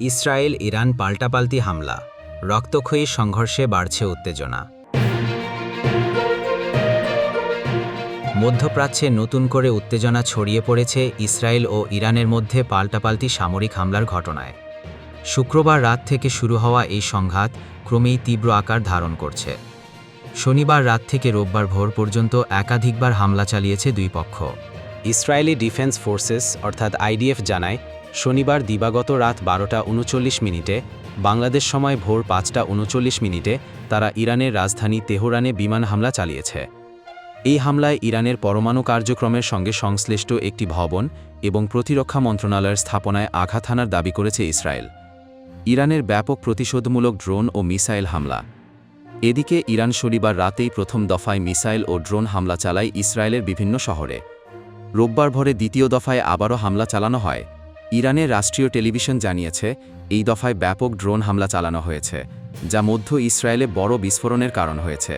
Israel Iran পাল্টাপাল্টি হামলা। রক্তক্ষয়ী সংঘর্ষে বাড়ছে উত্তেজনা। মধ্যপ্রাচ্যে নতুন করে উত্তেজনা ছড়িয়ে পড়েছে ইসরায়েল ও ইরানের মধ্যে পাল্টাপাল্টি সামরিক হামলার ঘটনায়। শুক্রবার রাত থেকে শুরু হওয়া এই সংঘাত ক্রমেই তীব্র আকার ধারণ করছে। শনিবার রাত থেকে রোববার ভোর পর্যন্ত একাধিকবার হামলা চালিয়েছে দুই পক্ষ। ইসরায়েলি ডিফেন্স ফোর্সেস, অর্থাৎ আইডিএফ, জানায় শনিবার দিবাগত রাত বারোটা উনচল্লিশ মিনিটে, বাংলাদেশ সময় ভোর পাঁচটা উনচল্লিশ মিনিটে তারা ইরানের রাজধানী তেহরানে বিমান হামলা চালিয়েছে। এই হামলায় ইরানের পরমাণু কার্যক্রমের সঙ্গে সংশ্লিষ্ট একটি ভবন এবং প্রতিরক্ষা মন্ত্রণালয়ের স্থাপনায় আঘাত হানার দাবি করেছে ইসরায়েল। ইরানের ব্যাপক প্রতিশোধমূলক ড্রোন ও মিসাইল হামলা। এদিকে ইরান শনিবার রাতেই প্রথম দফায় মিসাইল ও ড্রোন হামলা চালায় ইসরায়েলের বিভিন্ন শহরে। রোববার ভোরে দ্বিতীয় দফায় আবারও হামলা চালানো হয়। ইরানের রাষ্ট্রীয় টেলিভিশন জানিয়েছে, এই দফায় ব্যাপক ড্রোন হামলা চালানো হয়েছে, যা মধ্য ইসরায়েলে বড় বিস্ফোরণের কারণ হয়েছে।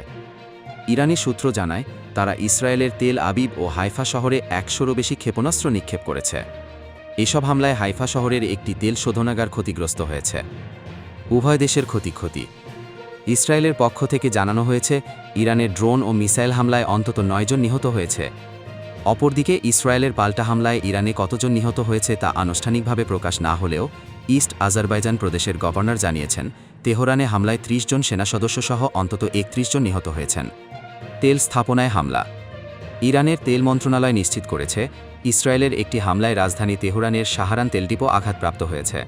ইরানি সূত্র জানায়, তারা ইসরায়েলের তেল আবিব ও হাইফা শহরে একশোরও বেশি ক্ষেপণাস্ত্র নিক্ষেপ করেছে। এসব হামলায় হাইফা শহরের একটি তেল শোধনাগার ক্ষতিগ্রস্ত হয়েছে। উভয় দেশের ক্ষতি ক্ষতি। ইসরায়েলের পক্ষ থেকে জানানো হয়েছে ইরানের ড্রোন ও মিসাইল হামলায় অন্তত নয়জন নিহত হয়েছে। অপরদিকে ইসরায়েলের পাল্টা হামলায় ইরানে কতজন নিহত হয়েছে তা আনুষ্ঠানিকভাবে প্রকাশ না হলেও ইস্ট আজারবাইজান প্রদেশের গভর্নর জানিয়েছেন, তেহরানে হামলায় ৩০ জন সেনা সদস্যসহ অন্তত একত্রিশ জন নিহত হয়েছেন। তেল স্থাপনায় হামলা। ইরানের তেল মন্ত্রণালয় নিশ্চিত করেছে, ইসরায়েলের একটি হামলায় রাজধানী তেহরানের সাহারান তেলডিপো আঘাতপ্রাপ্ত হয়েছে।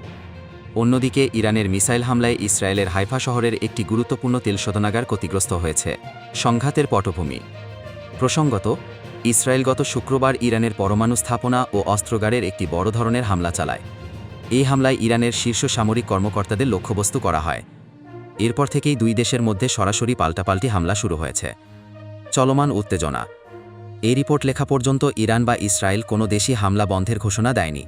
অন্যদিকে ইরানের মিসাইল হামলায় ইসরায়েলের হাইফা শহরের একটি গুরুত্বপূর্ণ তেল শোধনাগার ক্ষতিগ্রস্ত হয়েছে। সংঘাতের পটভূমি। প্রসঙ্গত ইসরায়েল গত শুক্রবার ইরানের পরমাণু স্থাপনা ও অস্ত্রগারের একটি বড় ধরনের হামলা চালায়। এই হামলায় ইরানের শীর্ষ সামরিক কর্মকর্তাদের লক্ষ্যবস্তু করা হয়। এরপর থেকেই দুই দেশের মধ্যে সরাসরি পাল্টাপাল্টি হামলা শুরু হয়েছে। চলমান উত্তেজনা। এই রিপোর্ট লেখা পর্যন্ত ইরান বা ইসরায়েল কোনো দেশই হামলা বন্ধের ঘোষণা দেয়নি।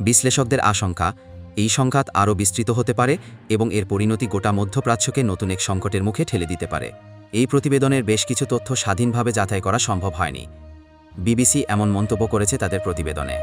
বিশ্লেষকদের আশঙ্কা, এই সংঘাত আরও বিস্তৃত হতে পারে এবং এর পরিণতি গোটা মধ্যপ্রাচ্যকে নতুন এক সংকটের মুখে ঠেলে দিতে পারে। এই প্রতিবেদনের বেশ কিছু তথ্য স্বাধীনভাবে যাচাই করা সম্ভব হয়নি। বিবিসি এমন মন্তব্য করেছে তাদের প্রতিবেদনে।